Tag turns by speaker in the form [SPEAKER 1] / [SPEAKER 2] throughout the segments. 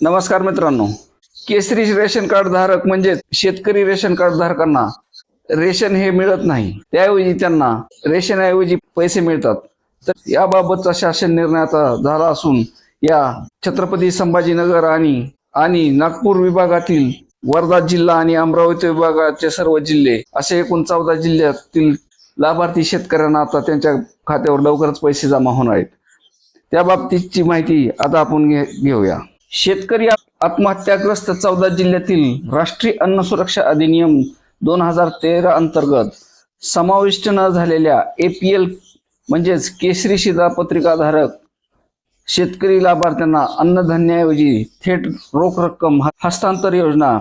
[SPEAKER 1] नमस्कार मित्रांनो. केसरी ration card धारक म्हणजे शेतकरी रेशन कार्ड धारकांना रेशन हे मिळत नाही. त्याऐवजी त्यांना रेशन ऐवजी पैसे मिळतात. तर याबाबतचा शासन निर्णय आता झाला असून या छत्रपती संभाजीनगर आणि आणि नागपूर विभागातील वर्धा जिल्हा आणि अमरावती विभागाचे सर्व जिल्हे असे एकूण चौदा जिल्ह्यातील लाभार्थी शेतकऱ्यांना आता त्यांच्या खात्यावर लवकरच पैसे जमा होणार आहेत. त्या बाबतीतची माहिती आता आपण घे- घेऊया. शेतकरी आत्महत्याग्रस्त चौदा जिल्ह्यातील राष्ट्रीय अन्न सुरक्षा अधिनियम दोन हजार तेरा अंतर्गत समाविष्ट न झालेल्या एपीएल म्हणजेच केसरी शिधापत्रिकाधारक शेतकरी लाभार्थ्यांना अन्नधान्याऐवजी थेट रोख रक्कम हस्तांतर योजना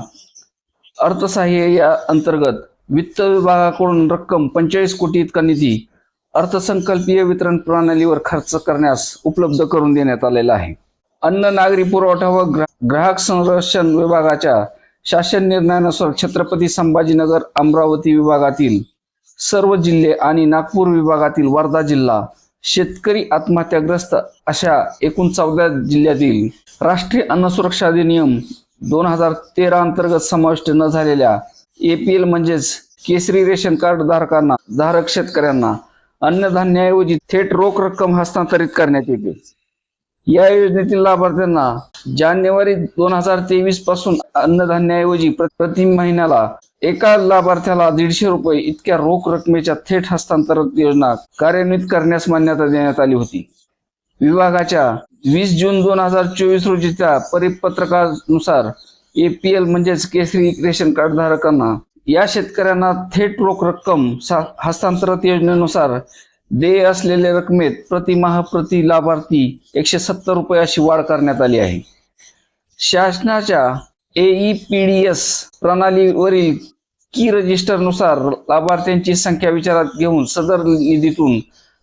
[SPEAKER 1] अर्थसहाय्य या अंतर्गत वित्त विभागाकडून रक्कम पंचेचाळीस कोटी इतका निधी अर्थसंकल्पीय वितरण प्रणालीवर खर्च करण्यास उपलब्ध करून देण्यात आलेला आहे. अन्न नागरी पुरवठा व ग्राहक संरक्षण विभागाच्या शासन निर्णयानुसार छत्रपती संभाजीनगर अमरावती विभागातील सर्व जिल्हे आणि नागपूर विभागातील वर्धा जिल्हा शेतकरी आत्महत्याग्रस्त अशा एकूण चौदा जिल्ह्यातील राष्ट्रीय अन्न सुरक्षा अधिनियम दोन हजार तेरा अंतर्गत समाविष्ट न झालेल्या एपीएल म्हणजेच केसरी रेशन कार्ड धारकांना धारक शेतकऱ्यांना अन्नधान्याऐवजी थेट रोख रक्कम हस्तांतरित करण्यात येते. या योजनेतील लाभार्थ्यांना जानेवारी दोन हजार तेवीसपासून अन्नधान्याऐवजी प्रति महिन्याला एका लाभार्थ्याला दीडशे रुपये इतक्या रोख रकमेच्या थेट हस्तांतरण योजना कार्यान्वित करण्यास मान्यता देण्यात आली होती. विभागाच्या वीस जून दोन हजार चोवीस रोजीच्या परिपत्रकानुसार एपीएल म्हणजेच केसरी रेशन कार्ड धारकांना या शेतकऱ्यांना थेट रोख रक्कम हस्तांतरण हस्तांतरित योजनेनुसार देय असलेल्या रकमेत प्रतिमाह प्रति लाभार्थी एकशे सत्तर रुपये अशी वाढ करण्यात आली आहे. शासनाच्या एईपीडीएस प्रणालीवरील की रजिस्टरनुसार लाभार्थ्यांची संख्या विचारात घेऊन सदर निधीतून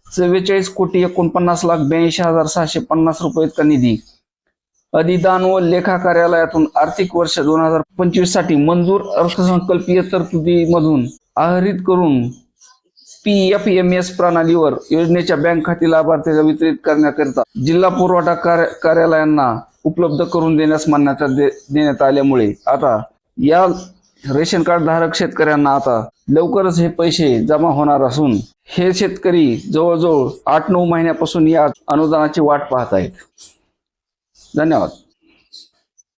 [SPEAKER 1] चव्वेचाळीस कोटी एकोणपन्नास लाख ब्याऐंशी हजार सहाशे पन्नास रुपये इतका निधी अधिदान व लेखा कार्यालयातून आर्थिक वर्ष दोन हजार पंचवीससाठी मंजूर अर्थसंकल्पीय तरतुदीमधून आहरित करून पी एफ एम एस प्रणालीवर योजनेच्या बँक खाती लाभार्थ्याला वितरित करण्याकरिता जिल्हा पुरवठा कार्यालयांना उपलब्ध करून देण्यास मान्यता दे- देण्यात आल्यामुळे आता या रेशन कार्ड धारक शेतकऱ्यांना आता लवकरच हे पैसे जमा होणार असून हे शेतकरी जवळजवळ आठ नऊ महिन्यापासून या अनुदानाची वाट पाहत आहेत. धन्यवाद.